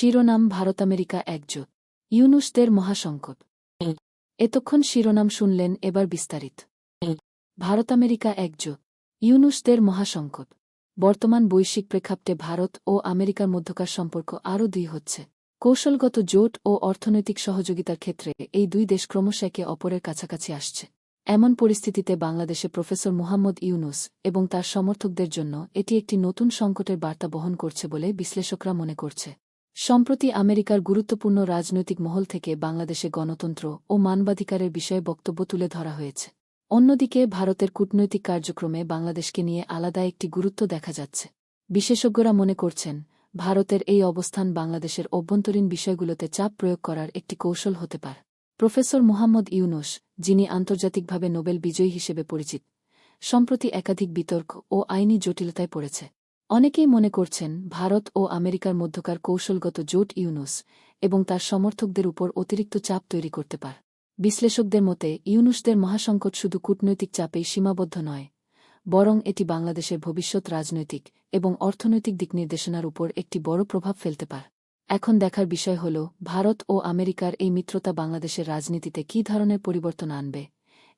শিরোনাম ভারত আমেরিকা একজোট। ইউনুসদের মহাসংকট। এতক্ষণ শিরোনাম শুনলেন এবার বিস্তারিত। ভারত আমেরিকা একজোট। ইউনুসদের মহাসংকট। বর্তমান বৈশ্বিক প্রেক্ষাপটে ভারত ও আমেরিকার মধ্যকার সম্পর্ক আরও দুই হচ্ছে। কৌশলগত জোট ও অর্থনৈতিক সহযোগিতার ক্ষেত্রে এই দুই দেশ ক্রমশ একে অপরের কাছাকাছি আসছে। এমন পরিস্থিতিতে বাংলাদেশে প্রফেসর মুহাম্মদ ইউনুস এবং তার সমর্থকদের জন্য এটি একটি নতুন সংকটের বার্তা বহন করছে বলে বিশ্লেষকরা মনে করছে। সম্প্রতি আমেরিকার গুরুত্বপূর্ণ রাজনৈতিক মহল থেকে বাংলাদেশে গণতন্ত্র ও মানবাধিকারের বিষয়ে বক্তব্য তুলে ধরা হয়েছে। অন্যদিকে, ভারতের কূটনৈতিক কার্যক্রমে বাংলাদেশকে নিয়ে আলাদা একটি গুরুত্ব দেখা যাচ্ছে। বিশেষজ্ঞরা মনে করছেন, ভারতের এই অবস্থান বাংলাদেশের অভ্যন্তরীণ বিষয়গুলোতে চাপ প্রয়োগ করার একটি কৌশল হতে পারে। প্রফেসর মুহাম্মদ ইউনুস, যিনি আন্তর্জাতিকভাবে নোবেল বিজয়ী হিসেবে পরিচিত, সম্প্রতি একাধিক বিতর্ক ও আইনি জটিলতায় পড়েছে। অনেকেই মনে করছেন ভারত ও আমেরিকার মধ্যকার কৌশলগত জোট ইউনুস এবং তার সমর্থকদের উপর অতিরিক্ত চাপ তৈরি করতে পার। বিশ্লেষকদের মতে, ইউনুসদের মহাসংকট শুধু কূটনৈতিক চাপেই সীমাবদ্ধ নয়, বরং এটি বাংলাদেশের ভবিষ্যৎ রাজনৈতিক এবং অর্থনৈতিক দিক নির্দেশনার উপর একটি বড় প্রভাব ফেলতে পার। এখন দেখার বিষয় হল, ভারত ও আমেরিকার এই মিত্রতা বাংলাদেশের রাজনীতিতে কী ধরনের পরিবর্তন আনবে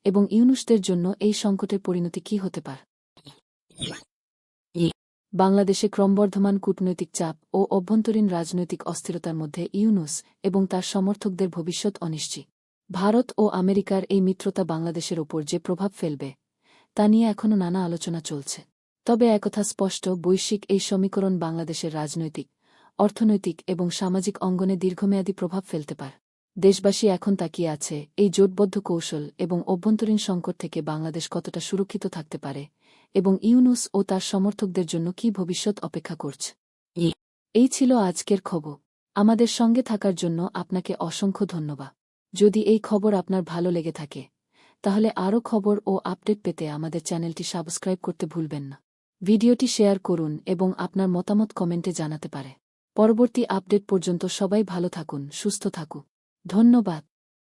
এবং ইউনুসদের জন্য এই সংকটের পরিণতি কী হতে পারে। বাংলাদেশে ক্রমবর্ধমান কূটনৈতিক চাপ ও অভ্যন্তরীণ রাজনৈতিক অস্থিরতার মধ্যে ইউনুস এবং তার সমর্থকদের ভবিষ্যৎ অনিশ্চিত। ভারত ও আমেরিকার এই মিত্রতা বাংলাদেশের ওপর যে প্রভাব ফেলবে, তা নিয়ে এখনও নানা আলোচনা চলছে। তবে একথা স্পষ্ট, বৈশ্বিক এই সমীকরণ বাংলাদেশের রাজনৈতিক, অর্থনৈতিক এবং সামাজিক অঙ্গনে দীর্ঘমেয়াদী প্রভাব ফেলতে পারে। দেশবাসী এখন তাকিয়ে আছে এই জোটবদ্ধ কৌশল এবং অভ্যন্তরীণ সংকট থেকে বাংলাদেশ কতটা সুরক্ষিত থাকতে পারে এবং ইউনুস ও তার সমর্থকদের জন্য কি ভবিষ্যৎ অপেক্ষা করছে? এই ছিল আজকের খবর। আমাদের সঙ্গে থাকার জন্য আপনাকে অসংখ্য ধন্যবাদ। যদি এই খবর আপনার ভালো লেগে থাকে তাহলে আরও খবর ও আপডেট পেতে আমাদের চ্যানেলটি সাবস্ক্রাইব করতে ভুলবেন না। ভিডিওটি শেয়ার করুন এবং আপনার মতামত কমেন্টে জানাতে পারে। পরবর্তী আপডেট পর্যন্ত সবাই ভালো থাকুন সুস্থ থাকুন ধন্যবাদ।